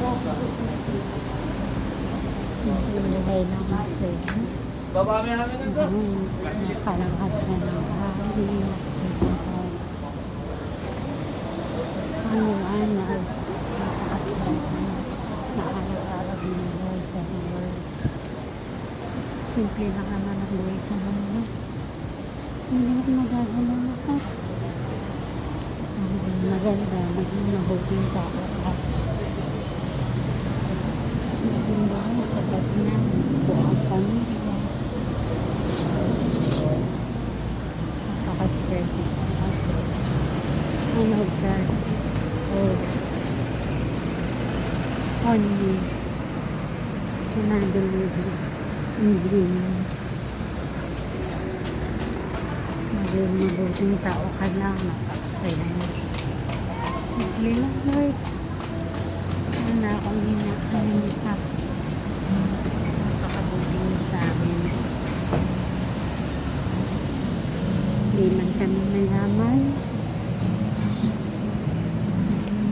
Buhay lang kasi. Baba may hangin ng Ang nakalanghat na ng hari. Ano ano, napakasarap na araw-araw ng Lord the Lord. Simple lang naman ang buhay sa mundo. Hindi mo magagawa lahat. Maganda, maging mabuting tao ka. Simpleng buhay, sabat na, buong pamilya. Napakaswerte ko kasi ano God always on me. And I believe in dream. Maging mabuting tao ka lang napakasaya mo. Simple lang Lord. Ano na akong amin. Hindi man kami mayaman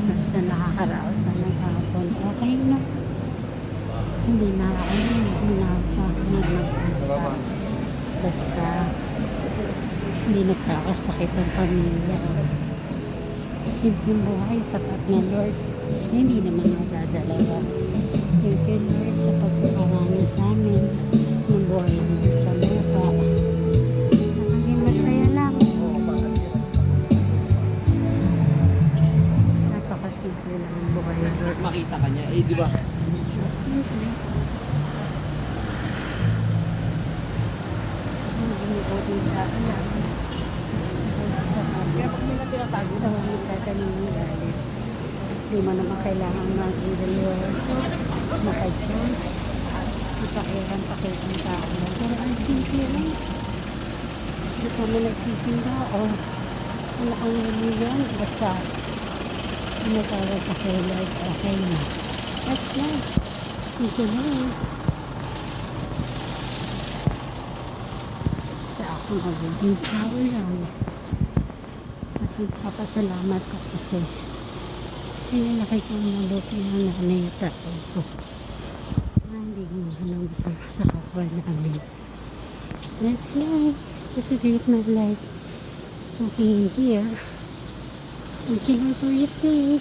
basta nakakaraos sa hapon okay na. Hindi na ako hindi na nagmagpunta basta hindi nagkakasakit ang pamilya. Simpleng buhay sapat na Lord. Kasi hindi naman nadadalawa thank you Lord sa makita ka niya. Eh, di ba? Sa mga galit. Hindi mo naman kailangan dalawaso, maka-chance, ipakiran pakitang tao. Pero ang simple lang. Hindi ka mo nagsisimba o wala kang religion, basta tumatawag ka kay Lord, okay na. That's life. Ito lang. Sa ako magiging tao lang. At nagpapasalamat ko kasi pinalaki ko ang mabuti ng nanay at tatay ko. Hindi gumawa ng masama sa kapwa namin. That's life. Just a day of my life. Okay, here. Thank you for your stay.